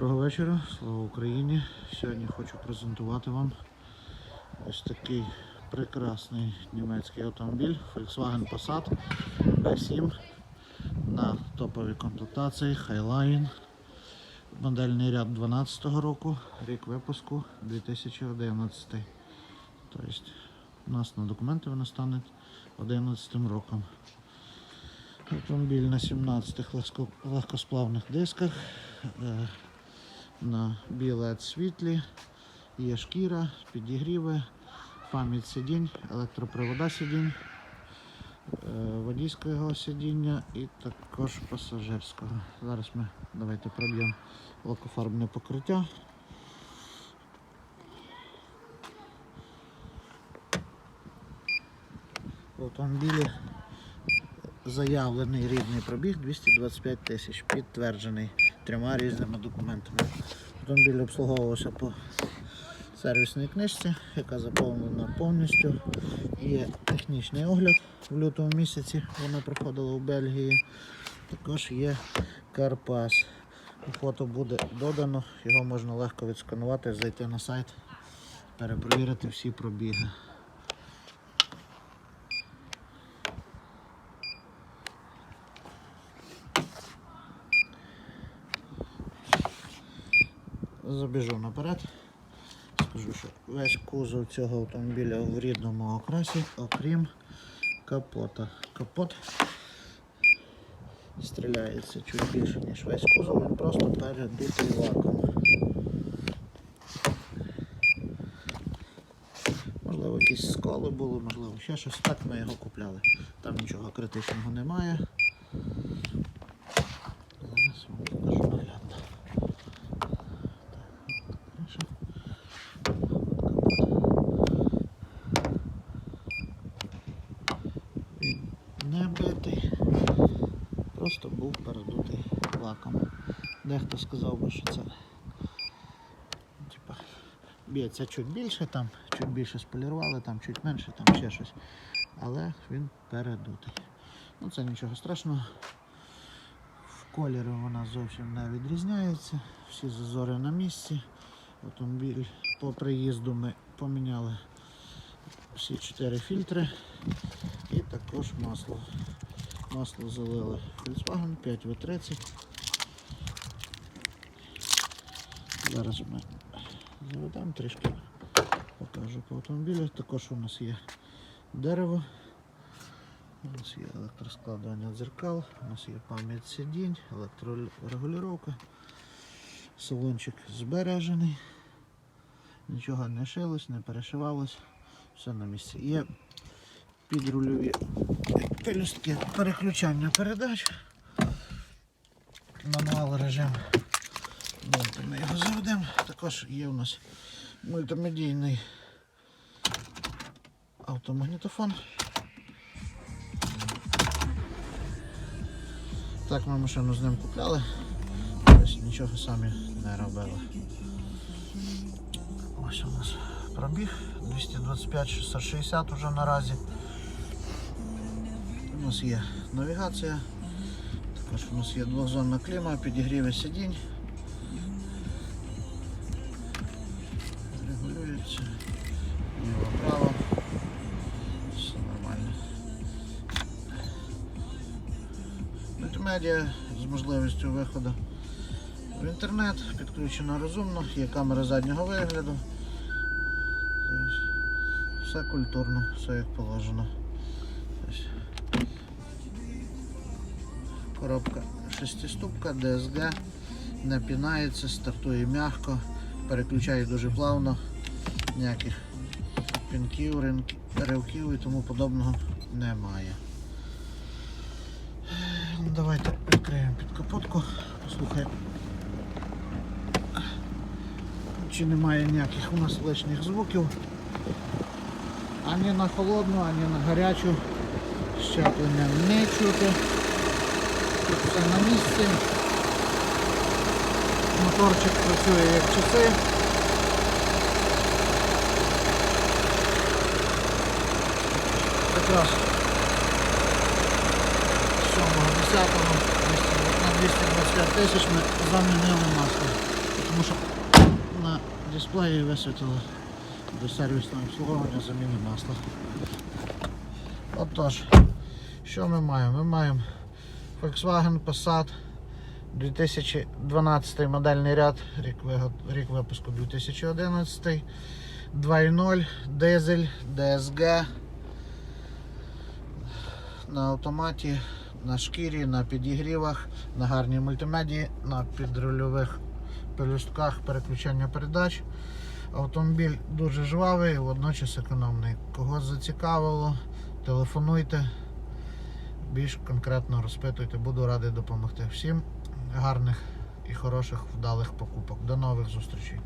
Доброго вечора, слава Україні. Сьогодні хочу презентувати вам ось такий прекрасний німецький автомобіль Volkswagen Passat B7 на топовій комплектації Highline. Модельний ряд 12 року, рік випуску 2011. Тобто у нас на документи вона стане 11 роком. Автомобіль на 17 легко- легкосплавних дисках, е, на білет світлі, є шкіра, підігріви, пам'ять сидінь, електропривода сидінь, е, водійського сидіння і також пасажирського. Зараз ми давайте проб'ємо лакофарбне покриття. В автомобілі заявлений рідний пробіг 225 тисяч, підтверджений трьома різними документами. Автомобіль обслуговувався по сервісній книжці, яка заповнена повністю. Є технічний огляд в лютому місяці, вона проходила у Бельгії. Також є Карпас. Фото буде додано, його можна легко відсканувати, зайти на сайт, перепровірити всі пробіги. Забіжу наперед. Скажу, що весь кузов цього автомобіля в рідному окрасі, окрім капота. Капот стріляється чуть більше, ніж весь кузов, він просто передутий лаком. Можливо, якісь сколи були, можливо, ще щось. Так ми його купляли. Там нічого критичного немає. Зараз вам покажу наглядно. Криша. Він не битий, просто був передутий лаком. Дехто сказав би, що це типа, б'ється чуть більше, там, чуть більше сполірували, там чуть менше, там ще щось. Але він передутий. Ну це нічого страшного. В кольорі вона зовсім не відрізняється. Всі зазори на місці. Автомобіль по приїзду ми поміняли всі чотири фільтри і також масло. Масло залили Volkswagen 5W30. Зараз ми заведемо трішки, покажу по автомобілю. Також у нас є дерево. У нас є електроскладування дзеркал, у нас є пам'ять сидінь, електрорегулювання. Салончик збережений. Нічого не шилось, не перешивалось. Все на місці. Є підрульові пелюстки переключання передач. Мануал режим. Давайте ми його заведемо. Також є у нас мультимедійний автомагнітофон. Так ми машину з ним купляли. Ось нічого самі не робили. Ось у нас пробіг 225 660 уже наразі. У нас є навігація. Також у нас є двохзонна кліма, підігріви сидінь. Регулюється. Ліво право. Все нормально. Мультимедіа з можливістю виходу в інтернет, підключено розумно, є камера заднього вигляду. Все культурно, все як положено. Коробка шестиступка, DSG, не пінається, стартує м'яко, переключає дуже плавно, ніяких пінків, ринки- ривків і тому подобного немає. Давайте відкриємо під капотку, послухаємо. Чи немає ніяких у нас лишніх звуків. Ані на холодну, ані на гарячу. Щеплення не чути. Тут все на місці. Моторчик працює як часи. Якраз 7-10 на 225 тисяч ми замінили масло. тому що на дисплеї висвітило до сервісного обслуговування заміни масла. Отож, що ми маємо? Ми маємо Volkswagen Passat 2012 модельний ряд, рік, рік випуску 2011, 2.0, дизель, DSG на автоматі, на шкірі, на підігрівах, на гарній мультимедії, на підрульових пелюстках переключення передач. Автомобіль дуже жвавий, водночас економний. Кого зацікавило, телефонуйте, більш конкретно розпитуйте, буду радий допомогти. Всім гарних і хороших вдалих покупок. До нових зустрічей.